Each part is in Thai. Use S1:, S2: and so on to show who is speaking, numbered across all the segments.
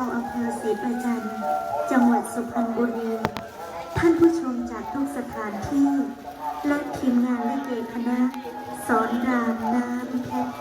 S1: าวอำเภอศรีประจันจังหวัดสุพรรณบุรี ท่านผู้ชมจากทุกสถานที่ และทีมงานและเกคณะสอนรามน้ำเพชร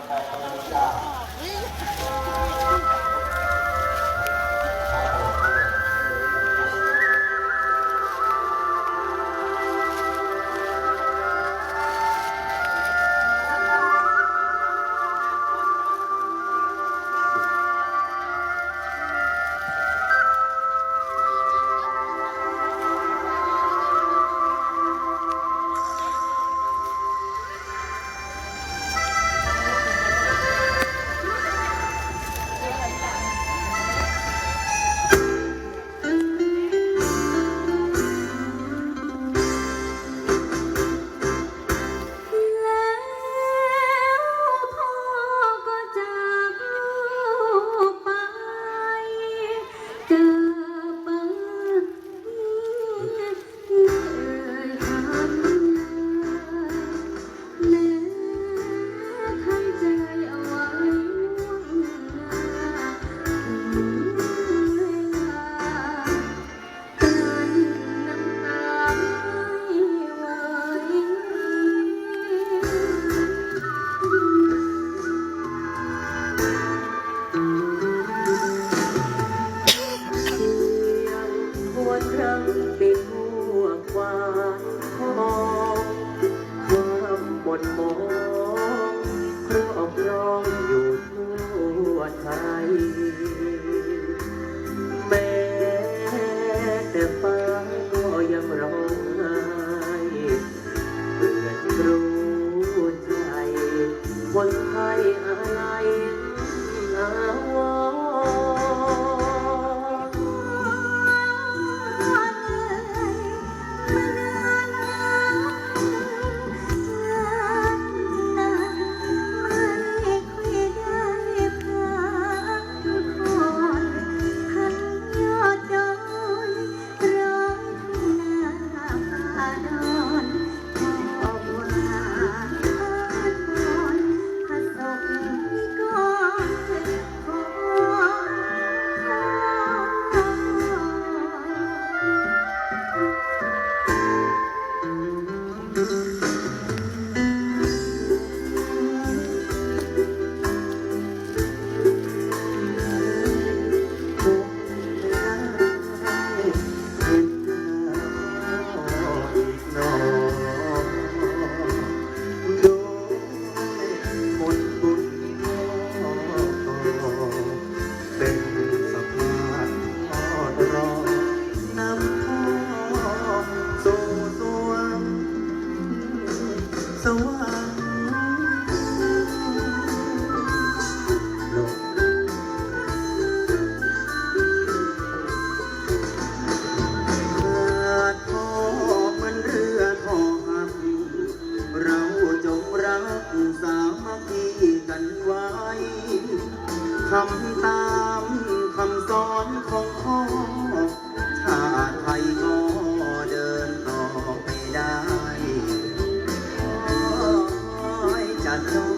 S2: ครอบครองอยู่ทั่วไทย know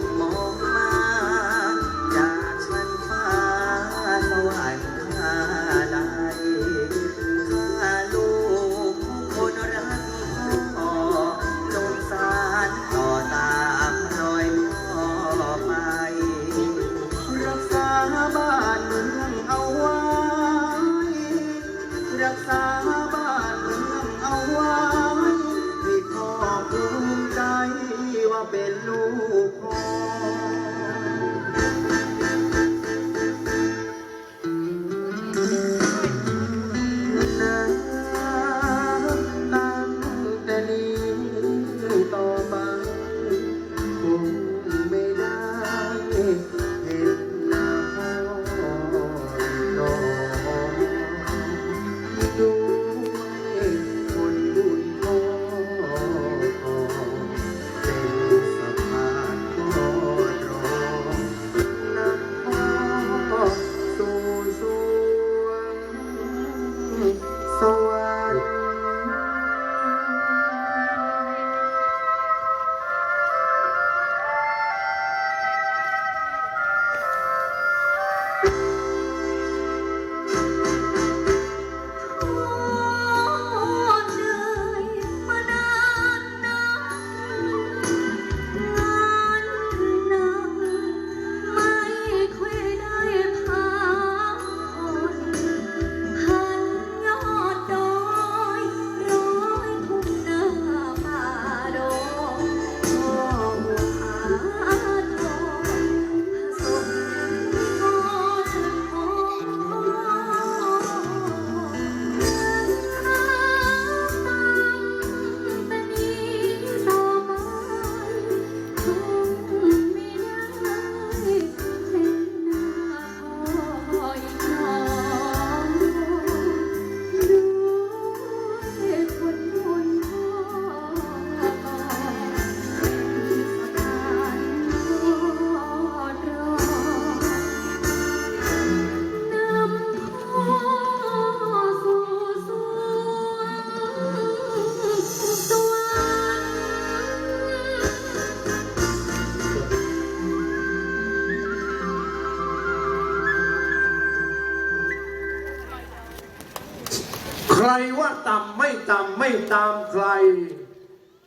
S2: ต่ำไม่ต่ำ
S3: ไม่ตามใคร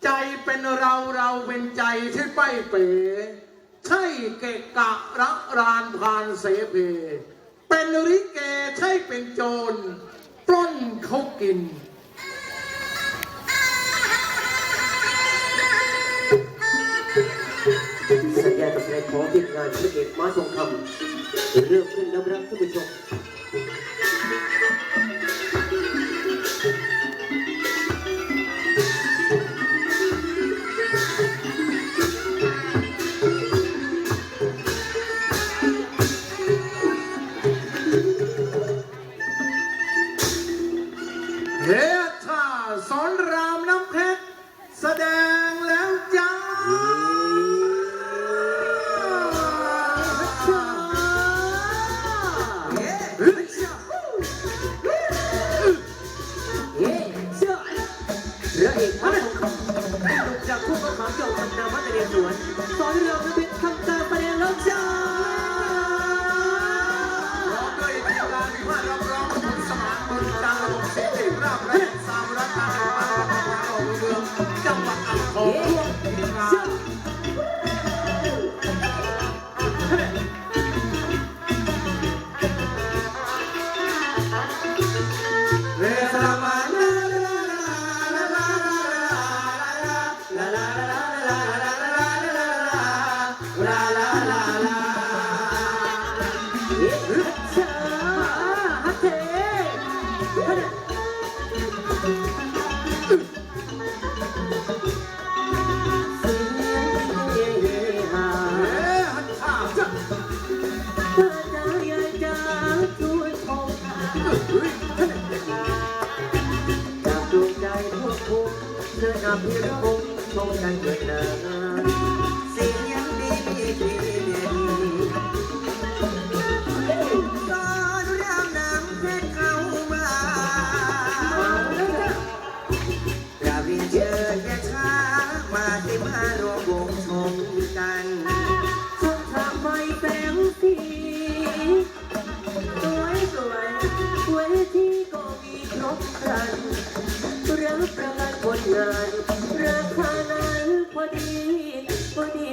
S3: ใจเป็นเราเราเป็นใจที่ไปเป๋ใช่เกะกะรักรานพานเสเพ เป็นริเกใช่เป็นโจรปล้นเขากิน
S1: สัญญากับนายขอทีมงานพระเอกม้าทองคำเรื่อง
S3: เพื่อนรับรับท่า
S1: นผู้ชม จากผู้มหาจ้าคำนาวัตเรียนสวนสอนเรืองนภิษทำตาประเดี๋ยวเจ้า
S3: ร้เงด้วยทีมงานว่ารับรองคุณสมานบุญตาระบบสีติราบรัตสามรัตน เพื่อนผม
S1: ชมกันเถิดนะ
S2: นั้นพ
S1: อดี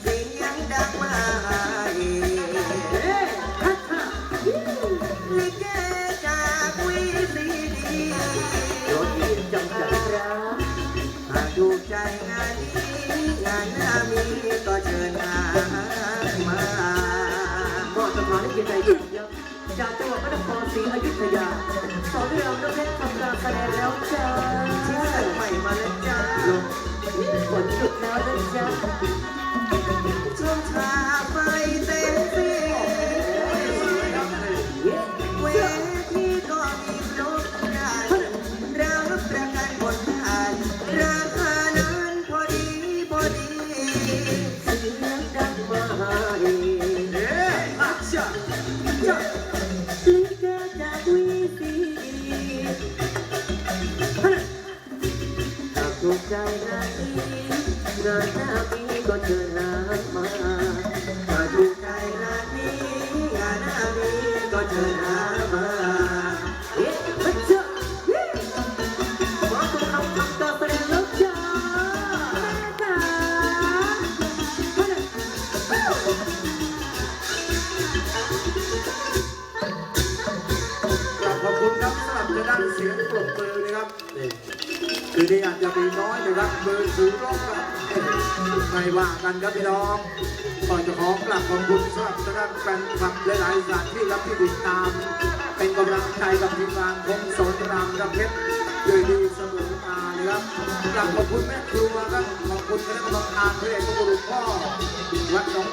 S2: เสียงดังมาอ
S1: เอ๊ะฮัทฮ่า
S2: ลิเกจากวีซีดี
S1: รถยินจำกัดครับ
S2: หากถูกใจงานนี้งานหน้ามีก็เชิญหามา
S1: ก็สถานที่ใจดีครับจากจังหวัดพระนครศรีอยุธยาสอนเราน้ำเพชรทำการแสดงแล้วจ้า
S2: ที่ใส่ใหม่มาแล้วจ้า
S1: นหยุดแล้วนะจ๊ะ
S2: ชมชาไปเต็มสี
S1: เย้
S2: เวทีก็มีครบครันรับประกันผลงาน ราคานั้นพอดีพอดี
S1: เสียงดังมาให้ มีก็เชิญน้ำมา
S2: ถ้าถูกใจร้านนี้งานหน้ามีก็เชิญ
S1: น้ำมา
S3: นี่น้อยนะครับมือถือร้องแบบไม่ว่ากันครับพี่น้องก็จะขอกราบขอบคุณสำหรับในด้านแฟนคลับหลายๆสถานที่รับที่ติดตาม เป็นกำลังใจกับทีมงานคงสอนรามระเพชรด้วยดีเสมอมานะครับกราบขอบคุณแม่ครัวครับขอบคุณคณะกรรมการเพระเอกพระบุรุษพ่อวัดหนอง